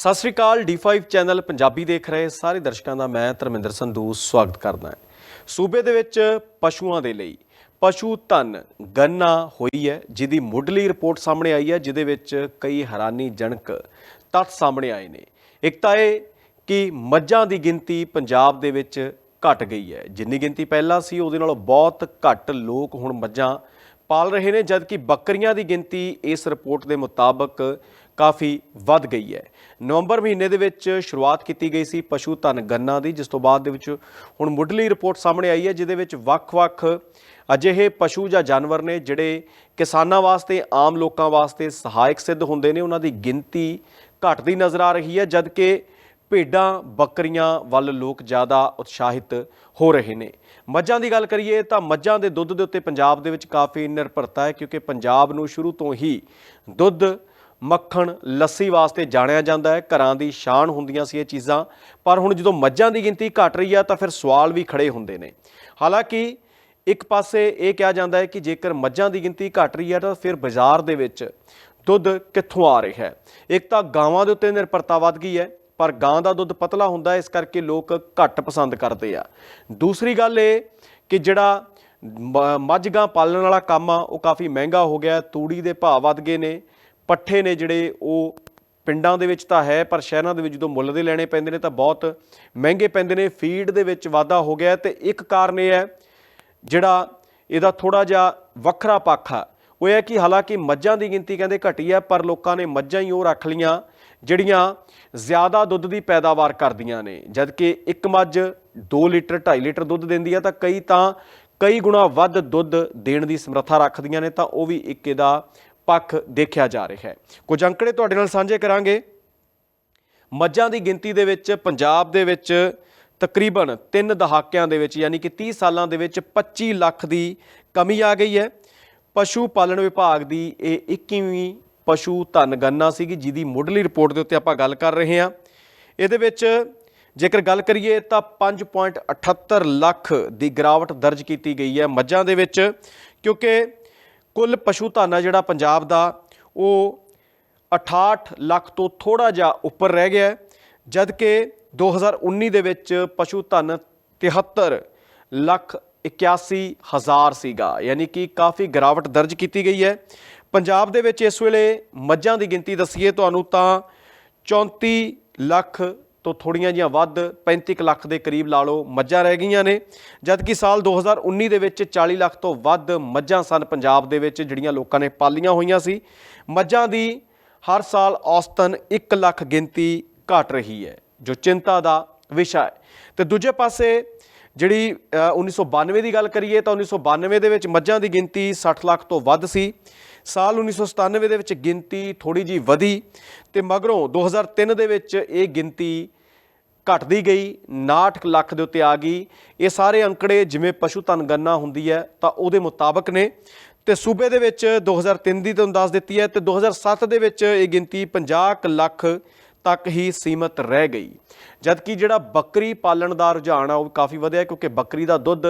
ਸਤਿ ਸ੍ਰੀ ਅਕਾਲ D5 channel Punjabi ਦੇਖ ਰਹੇ ਸਾਰੇ ਦਰਸ਼ਕਾਂ ਦਾ ਮੈਂ ਧਰਮਿੰਦਰ ਸੰਧੂ ਸਵਾਗਤ ਕਰਦਾ ਹਾਂ। ਸੂਬੇ ਦੇ ਵਿੱਚ ਪਸ਼ੂਆਂ ਦੇ ਲਈ ਪਸ਼ੂ ਧਨ ਗੰਨਾ ਹੋਈ ਹੈ, ਜਿਹਦੀ ਮੁੱਢਲੀ ਰਿਪੋਰਟ ਸਾਹਮਣੇ ਆਈ ਹੈ, ਜਿਹਦੇ ਵਿੱਚ ਕਈ ਹੈਰਾਨੀਜਨਕ ਤੱਥ ਸਾਹਮਣੇ ਆਏ ਨੇ। ਇੱਕ ਤਾਂ ਇਹ ਕਿ ਮੱਝਾਂ ਦੀ ਗਿਣਤੀ ਪੰਜਾਬ ਦੇ ਵਿੱਚ ਘਟ ਗਈ ਹੈ। ਜਿੰਨੀ ਗਿਣਤੀ ਪਹਿਲਾਂ ਸੀ, ਉਹਦੇ ਨਾਲੋਂ ਬਹੁਤ ਘੱਟ ਲੋਕ ਹੁਣ ਮੱਝਾਂ ਪਾਲ ਰਹੇ ਨੇ, ਜਦਕਿ ਬੱਕਰੀਆਂ ਦੀ ਗਿਣਤੀ ਇਸ ਰਿਪੋਰਟ ਦੇ ਮੁਤਾਬਕ ਕਾਫੀ ਵੱਧ ਗਈ ਹੈ। ਨਵੰਬਰ ਮਹੀਨੇ ਦੇ ਵਿੱਚ ਸ਼ੁਰੂਆਤ ਕੀਤੀ ਗਈ ਸੀ ਪਸ਼ੂ ਧਨ ਗੰਨਾ ਦੀ, ਜਿਸ ਤੋਂ ਬਾਅਦ ਦੇ ਵਿੱਚ ਹੁਣ ਮੁੱਢਲੀ ਰਿਪੋਰਟ ਸਾਹਮਣੇ ਆਈ ਹੈ, ਜਿਹਦੇ ਵਿੱਚ ਵੱਖ-ਵੱਖ ਅਜਿਹੇ ਪਸ਼ੂ ਜਾਂ ਜਾਨਵਰ ਨੇ ਜਿਹੜੇ ਕਿਸਾਨਾਂ ਵਾਸਤੇ, ਆਮ ਲੋਕਾਂ ਵਾਸਤੇ ਸਹਾਇਕ ਸਿੱਧ ਹੁੰਦੇ ਨੇ, ਉਹਨਾਂ ਦੀ ਗਿਣਤੀ ਘਟਦੀ ਨਜ਼ਰ ਆ ਰਹੀ ਹੈ, ਜਦਕਿ ਭੇਡਾਂ, ਬੱਕਰੀਆਂ ਵੱਲ ਲੋਕ ਜ਼ਿਆਦਾ ਉਤਸ਼ਾਹਿਤ ਹੋ ਰਹੇ ਨੇ। ਮੱਝਾਂ ਦੀ ਗੱਲ ਕਰੀਏ ਤਾਂ ਮੱਝਾਂ ਦੇ ਦੁੱਧ ਦੇ ਉੱਤੇ ਪੰਜਾਬ ਦੇ ਵਿੱਚ ਕਾਫੀ ਨਿਰਭਰਤਾ ਹੈ, ਕਿਉਂਕਿ ਪੰਜਾਬ ਨੂੰ ਸ਼ੁਰੂ ਤੋਂ ਹੀ ਦੁੱਧ ਮੱਖਣ, ਲੱਸੀ ਵਾਸਤੇ ਜਾਣਿਆ ਜਾਂਦਾ ਹੈ। ਘਰਾਂ ਦੀ ਸ਼ਾਨ ਹੁੰਦੀਆਂ ਸੀ ਇਹ ਚੀਜ਼ਾਂ। ਪਰ ਹੁਣ ਜਦੋਂ ਮੱਝਾਂ ਦੀ ਗਿਣਤੀ ਘਟ ਰਹੀ ਆ ਤਾਂ ਫਿਰ ਸਵਾਲ ਵੀ ਖੜੇ ਹੁੰਦੇ ਨੇ। ਹਾਲਾਂਕਿ ਇੱਕ ਪਾਸੇ ਇਹ ਕਿਹਾ ਜਾਂਦਾ ਹੈ ਕਿ ਜੇਕਰ ਮੱਝਾਂ ਦੀ ਗਿਣਤੀ ਘਟ ਰਹੀ ਹੈ ਤਾਂ ਫਿਰ ਬਾਜ਼ਾਰ ਦੇ ਵਿੱਚ ਦੁੱਧ ਕਿੱਥੋਂ ਆ ਰਿਹਾ ਹੈ? ਇੱਕ ਤਾਂ ਗਾਵਾਂ ਦੇ ਉੱਤੇ ਨਿਰਭਰਤਾ ਵੱਧ ਗਈ ਹੈ, ਪਰ ਗਾਂ ਦਾ ਦੁੱਧ ਪਤਲਾ ਹੁੰਦਾ ਇਸ ਕਰਕੇ ਲੋਕ ਘੱਟ ਪਸੰਦ ਕਰਦੇ ਆ। ਦੂਸਰੀ ਗੱਲ ਇਹ ਕਿ ਜਿਹੜਾ ਮ- ਮੱਝ ਗਾਂ ਪਾਲਣ ਵਾਲਾ ਕੰਮ ਆ, ਉਹ ਕਾਫੀ ਮਹਿੰਗਾ ਹੋ ਗਿਆ ਤੂੜੀ ਦੇ ਭਾਅ ਵੱਧ ਗਏ ਨੇ। ਪੱਠੇ ਨੇ ਜਿਹੜੇ ਉਹ ਪਿੰਡਾਂ ਦੇ ਵਿੱਚ ਤਾਂ ਹੈ, ਪਰ ਸ਼ਹਿਰਾਂ ਦੇ ਵਿੱਚ ਜਦੋਂ ਮੁੱਲ ਦੇ ਲੈਣੇ ਪੈਂਦੇ ਨੇ ਤਾਂ ਬਹੁਤ ਮਹਿੰਗੇ ਪੈਂਦੇ ਨੇ, ਫੀਡ ਦੇ ਵਿੱਚ ਵਾਧਾ ਹੋ ਗਿਆ ਹੈ। ਤੇ ਇੱਕ ਕਾਰਨ ਇਹ ਹੈ, ਜਿਹੜਾ ਇਹਦਾ ਥੋੜਾ ਜਿਹਾ ਵੱਖਰਾ ਪੱਖ ਆ। ਉਹ ਇਹ ਹੈ ਕਿ ਹਾਲਾਂਕਿ ਮੱਝਾਂ ਦੀ ਗਿਣਤੀ ਕਹਿੰਦੇ ਘਟੀ ਹੈ, ਪਰ ਲੋਕਾਂ ਨੇ ਮੱਝਾਂ ਹੀ ਉਹ ਰੱਖ ਲੀਆਂ ਜਿਹੜੀਆਂ ਜ਼ਿਆਦਾ ਦੁੱਧ ਦੀ ਪੈਦਾਵਾਰ ਕਰਦੀਆਂ ਨੇ। ਜਦਕਿ ਇੱਕ ਮੱਝ 2 ਲੀਟਰ 2.5 ਲੀਟਰ ਦੁੱਧ ਦਿੰਦੀ ਹੈ, ਤਾਂ ਕਈ ਤਾਂ ਕਈ ਗੁਣਾ ਵੱਧ ਦੁੱਧ ਦੇਣ ਦੀ ਸਮਰੱਥਾ ਰੱਖਦੀਆਂ ਨੇ, ਤਾਂ ਉਹ ਵੀ ਇੱਕ ਇਹਦਾ ਪੱਖ ਦੇਖਿਆ ਜਾ ਰਿਹਾ ਹੈ। ਕੁਝ ਅੰਕੜੇ ਤੁਹਾਡੇ ਨਾਲ ਸਾਂਝੇ ਕਰਾਂਗੇ। ਮੱਝਾਂ ਦੀ ਗਿਣਤੀ ਦੇ ਵਿੱਚ ਪੰਜਾਬ ਦੇ ਵਿੱਚ ਤਕਰੀਬਨ 3 ਦਹਾਕਿਆਂ ਦੇ ਵਿੱਚ, ਯਾਨੀ ਕਿ 30 ਸਾਲਾਂ ਦੇ ਵਿੱਚ 25 ਲੱਖ ਦੀ ਕਮੀ ਆ ਗਈ ਹੈ। ਪਸ਼ੂ ਪਾਲਣ ਵਿਭਾਗ ਦੀ ਇਹ 21ਵੀਂ ਪਸ਼ੂ ਧਨ ਗਣਨਾ ਸੀਗੀ, ਜਿਹਦੀ ਮੁੱਢਲੀ ਰਿਪੋਰਟ ਦੇ ਉੱਤੇ ਆਪਾਂ ਗੱਲ ਕਰ ਰਹੇ ਹਾਂ। ਇਹਦੇ ਵਿੱਚ ਜੇਕਰ ਗੱਲ ਕਰੀਏ ਤਾਂ 5.78 ਲੱਖ ਦੀ ਗਿਰਾਵਟ ਦਰਜ ਕੀਤੀ ਗਈ ਹੈ ਮੱਝਾਂ ਦੇ ਵਿੱਚ, ਕਿਉਂਕਿ ਕੁੱਲ ਪਸ਼ੂ ਧਨ ਆ ਜਿਹੜਾ ਪੰਜਾਬ ਦਾ ਉਹ 68 ਲੱਖ ਤੋਂ ਥੋੜਾ ਜਿਹਾ ਉੱਪਰ ਰਹਿ ਗਿਆ ਹੈ, ਜਦ ਕਿ 2019 ਦੇ ਵਿੱਚ ਪਸ਼ੂ ਧਨ 73 ਲੱਖ 81 ਹਜ਼ਾਰ ਸੀਗਾ ਯਾਨੀ ਕਿ ਕਾਫੀ ਗਿਰਾਵਟ ਦਰਜ ਕੀਤੀ ਗਈ ਹੈ। ਪੰਜਾਬ ਦੇ ਵਿੱਚ ਇਸ ਵੇਲੇ ਮੱਝਾਂ ਦੀ ਗਿਣਤੀ ਦੱਸੀਏ ਤੁਹਾਨੂੰ ਤਾਂ 34 ਲੱਖ ਤੋਂ ਥੋੜੀਆਂ ਜਿਹੀਆਂ ਵੱਧ 35 ਕੁ ਲੱਖ ਦੇ ਕਰੀਬ ਲਾ ਲਓ ਮੱਝਾਂ ਰਹਿ ਗਈਆਂ ਨੇ। ਜਦ ਕਿ ਸਾਲ 2019 ਦੇ ਵਿੱਚ 40 ਲੱਖ ਤੋਂ ਵੱਧ ਮੱਝਾਂ ਸਨ ਪੰਜਾਬ ਦੇ ਵਿੱਚ, ਜਿਹੜੀਆਂ ਲੋਕਾਂ ਨੇ ਪਾਲੀਆਂ ਹੋਈਆਂ ਸੀ। ਮੱਝਾਂ ਦੀ ਹਰ ਸਾਲ ਔਸਤਨ 1 ਲੱਖ ਗਿਣਤੀ ਘਟ ਰਹੀ ਹੈ, ਜੋ ਚਿੰਤਾ ਦਾ ਵਿਸ਼ਾ ਹੈ। ਤੇ ਦੂਜੇ ਪਾਸੇ ਜਿਹੜੀ ਅ, 1992 ਦੀ ਗੱਲ ਕਰੀਏ ਤਾਂ 1992 ਦੇ ਵਿੱਚ ਮੱਝਾਂ ਦੀ ਗਿਣਤੀ 60 ਲੱਖ ਤੋਂ ਵੱਧ ਸੀ। ਸਾਲ 1997 ਦੇ ਵਿੱਚ ਗਿਣਤੀ ਥੋੜੀ ਜੀ ਵਧੀ ਤੇ ਮਗਰੋਂ 2003 ਦੇ ਵਿੱਚ ਇਹ ਗਿਣਤੀ ਘਟਦੀ ਗਈ 69 ਲੱਖ ਦੇ ਉੱਤੇ ਆ ਗਈ। ਇਹ ਸਾਰੇ ਅੰਕੜੇ ਜਿਵੇਂ ਪਸ਼ੂ ਧਨ ਗਣਨਾ ਹੁੰਦੀ ਹੈ ਤਾਂ ਉਹਦੇ ਮੁਤਾਬਕ ਨੇ। ਤੇ ਸੂਬੇ ਦੇ ਵਿੱਚ 2003 ਦੀ ਤੁਹਾਨੂੰ ਦੱਸ ਦਿੱਤੀ ਹੈ ਤੇ 2007 ਦੇ ਵਿੱਚ ਇਹ ਗਿਣਤੀ 50 ਕੁ ਲੱਖ ਤੱਕ ਹੀ ਸੀਮਤ ਰਹਿ ਗਈ। ਜਦਕਿ ਜਿਹੜਾ ਬੱਕਰੀ ਪਾਲਣ ਦਾ ਰੁਝਾਨ ਆ, ਉਹ ਕਾਫੀ ਵਧਿਆ ਕਿਉਂਕਿ ਬੱਕਰੀ ਦਾ ਦੁੱਧ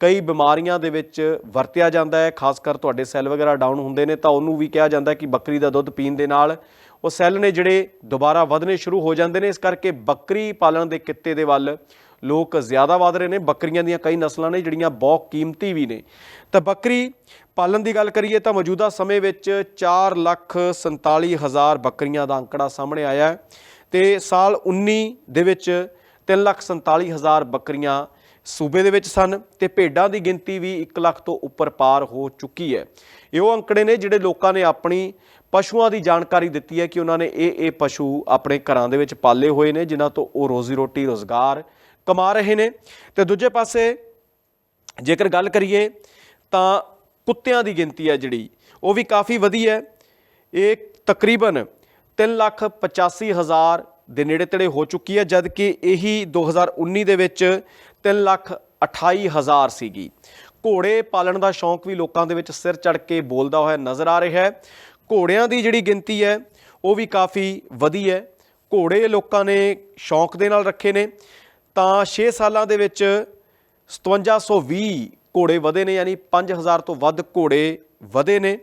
ਕਈ ਬਿਮਾਰੀਆਂ ਦੇ ਵਿੱਚ ਵਰਤਿਆ ਜਾਂਦਾ ਹੈ, ਖਾਸ ਕਰ ਤੁਹਾਡੇ ਸੈੱਲ ਵਗੈਰਾ ਡਾਊਨ ਹੁੰਦੇ ਨੇ, ਤਾਂ ਉਹਨੂੰ ਵੀ ਕਿਹਾ ਜਾਂਦਾ ਕਿ ਬੱਕਰੀ ਦਾ ਦੁੱਧ ਪੀਣ ਦੇ ਨਾਲ ਉਹ ਸੈੱਲ ਨੇ ਜਿਹੜੇ ਦੁਬਾਰਾ ਵਧਣੇ ਸ਼ੁਰੂ ਹੋ ਜਾਂਦੇ ਨੇ। ਇਸ ਕਰਕੇ ਬੱਕਰੀ ਪਾਲਣ ਦੇ ਕਿੱਤੇ ਦੇ ਵੱਲ ਲੋਕ ਜ਼ਿਆਦਾ ਵਧ ਰਹੇ ਨੇ, ਬੱਕਰੀਆਂ ਦੀਆਂ ਕਈ ਨਸਲਾਂ ਨੇ ਜਿਹੜੀਆਂ ਬਹੁਤ ਕੀਮਤੀ ਵੀ ਨੇ। ਤਾਂ ਬੱਕਰੀ ਪਾਲਣ ਦੀ ਗੱਲ ਕਰੀਏ ਤਾਂ ਮੌਜੂਦਾ ਸਮੇਂ ਵਿੱਚ 4 ਲੱਖ 47 ਹਜ਼ਾਰ ਬੱਕਰੀਆਂ ਦਾ ਅੰਕੜਾ ਸਾਹਮਣੇ ਆਇਆ ਹੈ ਤੇ ਸਾਲ 19 ਦੇ ਵਿੱਚ 3 ਲੱਖ 47 ਹਜ਼ਾਰ ਬੱਕਰੀਆਂ ਸੂਬੇ ਦੇ ਵਿੱਚ ਸਨ ਤੇ ਭੇਡਾਂ ਦੀ ਗਿਣਤੀ ਵੀ 1 ਲੱਖ ਤੋਂ ਉੱਪਰ ਪਾਰ ਹੋ ਚੁੱਕੀ ਹੈ। ਇਹ ਉਹ ਅੰਕੜੇ ਨੇ ਜਿਹੜੇ ਲੋਕਾਂ ਨੇ ਆਪਣੀ ਪਸ਼ੂਆਂ ਦੀ ਜਾਣਕਾਰੀ ਦਿੱਤੀ ਹੈ ਕਿ ਉਹਨਾਂ ਨੇ ਇਹ ਇਹ ਪਸ਼ੂ ਆਪਣੇ ਘਰਾਂ ਦੇ ਵਿੱਚ ਪਾਲੇ ਹੋਏ ਨੇ, ਜਿਨ੍ਹਾਂ ਤੋਂ ਉਹ ਰੋਜ਼ੀ ਰੋਟੀ ਰੋਜ਼ਗਾਰ ਕਮਾ ਰਹੇ ਨੇ। ਤੇ ਦੂਜੇ ਪਾਸੇ ਜੇਕਰ ਗੱਲ ਕਰੀਏ ਤਾਂ ਕੁੱਤਿਆਂ ਦੀ ਗਿਣਤੀ ਹੈ ਜਿਹੜੀ, ਉਹ ਵੀ ਕਾਫੀ ਵਧੀ ਹੈ। ਇਹ ਤਕਰੀਬਨ 3 ਲੱਖ 85 ਹਜ਼ਾਰ ਦੇ ਨੇੜੇ ਤੇੜੇ ਹੋ ਚੁੱਕੀ ਹੈ ਜਦ ਕਿ ਇਹੀ 2019 ਦੇ ਵਿੱਚ 3 ਲੱਖ 28 ਹਜ਼ਾਰ ਸੀਗੀ। ਘੋੜੇ ਪਾਲਣ ਦਾ ਸ਼ੌਂਕ ਵੀ ਲੋਕਾਂ ਦੇ ਵਿੱਚ ਸਿਰ ਚੜ ਕੇ ਬੋਲਦਾ ਹੋਇਆ ਨਜ਼ਰ ਆ ਰਿਹਾ ਹੈ। ਘੋੜਿਆਂ ਦੀ ਜਿਹੜੀ ਗਿਣਤੀ ਹੈ, ਉਹ ਵੀ ਕਾਫੀ ਵਧੀ ਹੈ। ਘੋੜੇ ਲੋਕਾਂ ਨੇ ਸ਼ੌਂਕ ਦੇ ਨਾਲ ਰੱਖੇ ਨੇ। ਤਾਂ 6 ਸਾਲਾਂ ਦੇ ਵਿੱਚ 5720 ਘੋੜੇ ਵਧੇ ਨੇ, ਯਾਨੀ 5000 ਤੋਂ ਵੱਧ ਘੋੜੇ ਵਧੇ ਨੇ।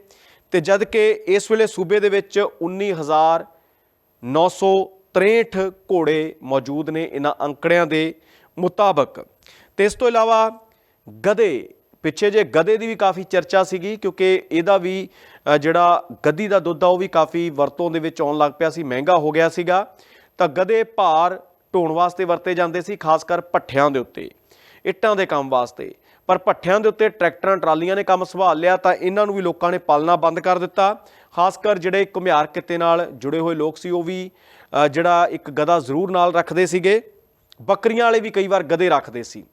ਤੇ ਜਦ ਕਿ ਇਸ ਵੇਲੇ ਸੂਬੇ ਦੇ ਵਿੱਚ 19900 63 ਘੋੜੇ ਮੌਜੂਦ ਨੇ ਇਹਨਾਂ ਅੰਕੜਿਆਂ ਦੇ ਮੁਤਾਬਕ। ਤੇ ਇਸ ਤੋਂ ਇਲਾਵਾ ਗਧੇ ਪਿੱਛੇ ਜੇ ਗਧੇ ਦੀ ਵੀ ਕਾਫੀ ਚਰਚਾ ਸੀਗੀ, ਕਿਉਂਕਿ ਇਹਦਾ ਵੀ ਜਿਹੜਾ ਗੱਦੀ ਦਾ ਦੁੱਧ ਆ, ਉਹ ਵੀ ਕਾਫੀ ਵਰਤੋਂ ਦੇ ਵਿੱਚ ਆਉਣ ਲੱਗ ਪਿਆ ਸੀ, ਮਹਿੰਗਾ ਹੋ ਗਿਆ ਸੀਗਾ। ਤਾਂ ਗਧੇ ਭਾਰ ਢੋਣ ਵਾਸਤੇ ਵਰਤੇ ਜਾਂਦੇ ਸੀ, ਖਾਸ ਕਰ ਪੱਠਿਆਂ ਦੇ ਉੱਤੇ। ਇੱਟਾਂ ਦੇ ਕੰਮ ਵਾਸਤੇ। ਪਰ ਪੱਠਿਆਂ ਦੇ ਉੱਤੇ ਟਰੈਕਟਰਾਂ, ਟਰਾਲੀਆਂ ਨੇ ਕੰਮ ਸੰਭਾਲ ਲਿਆ ਤਾਂ ਇਹਨਾਂ ਨੂੰ ਵੀ ਲੋਕਾਂ ਨੇ ਪਾਲਣਾ ਬੰਦ ਕਰ ਦਿੱਤਾ। ਖਾਸ ਕਰ ਜਿਹੜੇ ਘੁਮਿਆਰ ਕਿੱਤੇ ਨਾਲ ਜੁੜੇ ਹੋਏ ਲੋਕ ਸੀ, ਉਹ ਵੀ ਜਿਹੜਾ ਇੱਕ ਗਧਾ ਜ਼ਰੂਰ ਨਾਲ ਰੱਖਦੇ ਸੀਗੇ। ਬੱਕਰੀਆਂ ਵਾਲੇ ਵੀ ਕਈ ਵਾਰ ਗਧੇ ਰੱਖਦੇ ਸੀ।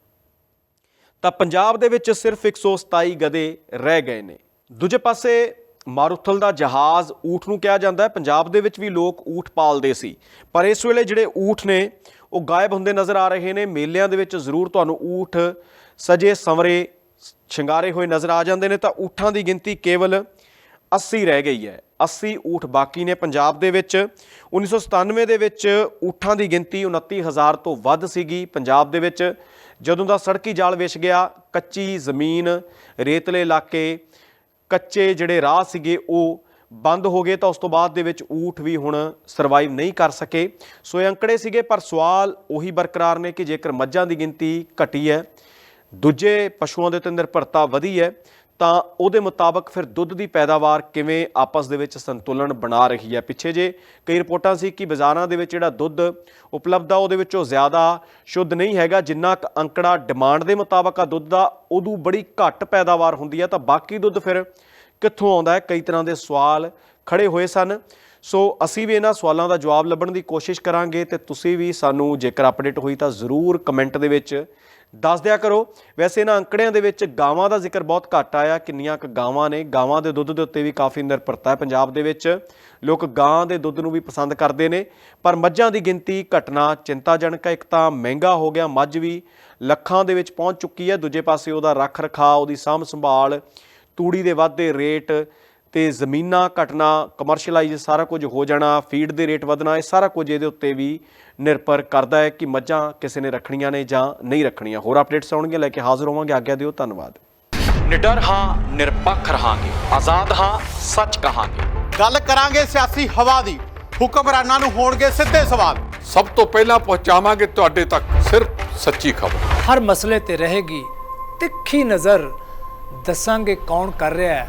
ਤਾਂ ਪੰਜਾਬ ਦੇ ਵਿੱਚ ਸਿਰਫ 127 ਗਧੇ ਰਹਿ ਗਏ ਨੇ। ਦੂਜੇ ਪਾਸੇ ਮਾਰੂਥਲ ਦਾ ਜਹਾਜ਼ ਊਠ ਨੂੰ ਕਿਹਾ ਜਾਂਦਾ ਹੈ। ਪੰਜਾਬ ਦੇ ਵਿੱਚ ਵੀ ਲੋਕ ਊਠ ਪਾਲਦੇ ਸੀ। ਪਰ ਇਸ ਵੇਲੇ ਜਿਹੜੇ ਊਠ ਨੇ, ਉਹ ਗਾਇਬ ਹੁੰਦੇ ਨਜ਼ਰ ਆ ਰਹੇ ਨੇ। ਮੇਲਿਆਂ ਦੇ ਵਿੱਚ ਜ਼ਰੂਰ ਤੁਹਾਨੂੰ ਊਠ ਸਜੇ ਸੰਵਰੇ ਸ਼ਿੰਗਾਰੇ ਹੋਏ ਨਜ਼ਰ ਆ ਜਾਂਦੇ ਨੇ। ਤਾਂ ਊਠਾਂ ਦੀ ਗਿਣਤੀ ਕੇਵਲ 80 ਰਹਿ ਗਈ ਹੈ। 80 ਊਠ ਬਾਕੀ ਨੇ ਪੰਜਾਬ ਦੇ ਵਿੱਚ। 1997 ਦੇ ਵਿੱਚ ਊਠਾਂ ਦੀ ਗਿਣਤੀ 29000 ਤੋਂ ਵੱਧ ਸੀਗੀ ਪੰਜਾਬ ਦੇ ਵਿੱਚ। ਜਦੋਂ ਦਾ ਸੜਕੀ ਜਾਲ ਵਿਛ ਗਿਆ, ਕੱਚੀ ਜ਼ਮੀਨ, ਰੇਤਲੇ ਇਲਾਕੇ ਕੱਚੇ ਜਿਹੜੇ ਰਾਹ ਸੀਗੇ ਉਹ ਬੰਦ ਹੋ ਗਏ ਤਾਂ ਉਸ ਤੋਂ ਬਾਅਦ ਦੇ ਵਿੱਚ ਊਠ ਵੀ ਹੁਣ ਸਰਵਾਈਵ ਨਹੀਂ ਕਰ ਸਕੇ। ਸੋ ਇਹ ਅੰਕੜੇ ਸੀਗੇ, ਪਰ ਸਵਾਲ ਉਹੀ ਬਰਕਰਾਰ ਨੇ ਕਿ ਜੇਕਰ ਮੱਝਾਂ ਦੀ ਗਿਣਤੀ ਘਟੀ ਹੈ, ਦੂਜੇ ਪਸ਼ੂਆਂ ਦੇ ਉੱਤੇ ਨਿਰਭਰਤਾ ਵਧੀ ਹੈ ਤਾਂ ਉਹਦੇ ਮੁਤਾਬਕ ਫਿਰ ਦੁੱਧ ਦੀ ਪੈਦਾਵਾਰ ਕਿਵੇਂ ਆਪਸ ਦੇ ਵਿੱਚ ਸੰਤੁਲਨ ਬਣਾ ਰਹੀ ਹੈ? ਪਿੱਛੇ ਜੇ ਕਈ ਰਿਪੋਰਟਾਂ ਸੀ ਕਿ ਬਾਜ਼ਾਰਾਂ ਦੇ ਵਿੱਚ ਜਿਹੜਾ ਦੁੱਧ ਉਪਲਬਧ ਆ, ਉਹਦੇ ਵਿੱਚੋਂ ਜ਼ਿਆਦਾ ਸ਼ੁੱਧ ਨਹੀਂ ਹੈਗਾ, ਜਿੰਨਾ ਕੁ ਅੰਕੜਾ ਡਿਮਾਂਡ ਦੇ ਮੁਤਾਬਕ ਆ ਦੁੱਧ ਦਾ, ਉਦੋਂ ਬੜੀ ਘੱਟ ਪੈਦਾਵਾਰ ਹੁੰਦੀ ਹੈ ਤਾਂ ਬਾਕੀ ਦੁੱਧ ਫਿਰ ਕਿੱਥੋਂ ਆਉਂਦਾ ਹੈ? ਕਈ ਤਰ੍ਹਾਂ ਦੇ ਸਵਾਲ ਖੜੇ ਹੋਏ ਸਨ। ਸੋ ਅਸੀਂ ਵੀ ਇਹਨਾਂ ਸਵਾਲਾਂ ਦਾ ਜਵਾਬ ਲੱਭਣ ਦੀ ਕੋਸ਼ਿਸ਼ ਕਰਾਂਗੇ ਤੇ ਤੁਸੀਂ ਵੀ ਸਾਨੂੰ ਜੇਕਰ ਅਪਡੇਟ ਹੋਈ ਤਾਂ ਜ਼ਰੂਰ ਕਮੈਂਟ ਦੇ ਵਿੱਚ ਦੱਸ ਦਿਆ ਕਰੋ। ਵੈਸੇ ਇਹਨਾਂ ਅੰਕੜਿਆਂ ਦੇ ਵਿੱਚ ਗਾਵਾਂ ਦਾ ਜ਼ਿਕਰ ਬਹੁਤ ਘੱਟ ਆਇਆ। ਕਿੰਨੀਆਂ ਕੁ ਗਾਵਾਂ ਨੇ? ਗਾਵਾਂ ਦੇ ਦੁੱਧ ਦੇ ਉੱਤੇ ਵੀ ਕਾਫੀ ਨਿਰਭਰਤਾ ਹੈ ਪੰਜਾਬ ਦੇ ਵਿੱਚ। ਲੋਕ ਗਾਂ ਦੇ ਦੁੱਧ ਨੂੰ ਵੀ ਪਸੰਦ ਕਰਦੇ ਨੇ। ਪਰ ਮੱਝਾਂ ਦੀ ਗਿਣਤੀ ਘਟਨਾ ਚਿੰਤਾਜਨਕ ਹੈ। ਇੱਕ ਤਾਂ ਮਹਿੰਗਾ ਹੋ ਗਿਆ। ਮੱਝ ਵੀ ਲੱਖਾਂ ਦੇ ਵਿੱਚ ਪਹੁੰਚ ਚੁੱਕੀ ਹੈ। ਦੂਜੇ ਪਾਸੇ ਉਹਦਾ ਰੱਖ ਰਖਾਅ ਉਹਦੀ ਸਾਂਭ ਸੰਭਾਲ ਤੂੜੀ ਦੇ ਵਾਧੇ ਰੇਟ ਤੇ ਜ਼ਮੀਨਾਂ ਘਟਣਾ ਕਮਰਸ਼ੀਅਲਾਈਜ਼ ਸਾਰਾ ਕੁਝ ਹੋ ਜਾਣਾ ਫੀਡ ਦੇ ਰੇਟ ਵਧਣਾ ਇਹ ਸਾਰਾ ਕੁਝ ਇਹਦੇ ਉੱਤੇ ਵੀ ਨਿਰਭਰ ਕਰਦਾ ਹੈ ਕਿ ਮੱਝਾਂ ਕਿਸੇ ਨੇ ਰੱਖਣੀਆਂ ਨੇ ਜਾਂ ਨਹੀਂ ਰੱਖਣੀਆਂ। ਹੋਰ ਅਪਡੇਟਸ ਆਉਣਗੀਆਂ ਲੈ ਕੇ ਹਾਜ਼ਰ ਹੋਵਾਂਗੇ। ਆਗਿਆ ਦਿਓ ਧੰਨਵਾਦ। ਨਿਡਰ ਹਾਂ ਨਿਰਪੱਖ ਰਹਾਂਗੇ। ਆਜ਼ਾਦ ਹਾਂ ਸੱਚ ਕਹਾਂਗੇ। ਗੱਲ ਕਰਾਂਗੇ ਸਿਆਸੀ ਹਵਾ ਦੀ। ਹੁਕਮਰਾਨਾਂ ਨੂੰ ਹੋਣਗੇ ਸਿੱਧੇ ਸਵਾਲ। ਸਭ ਤੋਂ ਪਹਿਲਾਂ ਪਹੁੰਚਾਵਾਂਗੇ ਤੁਹਾਡੇ ਤੱਕ ਸਿਰਫ ਸੱਚੀ ਖਬਰ। ਹਰ ਮਸਲੇ ਤੇ ਰਹੇਗੀ ਤਿੱਖੀ ਨਜ਼ਰ। ਦੱਸਾਂਗੇ ਕੌਣ ਕਰ ਰਿਹਾ ਹੈ।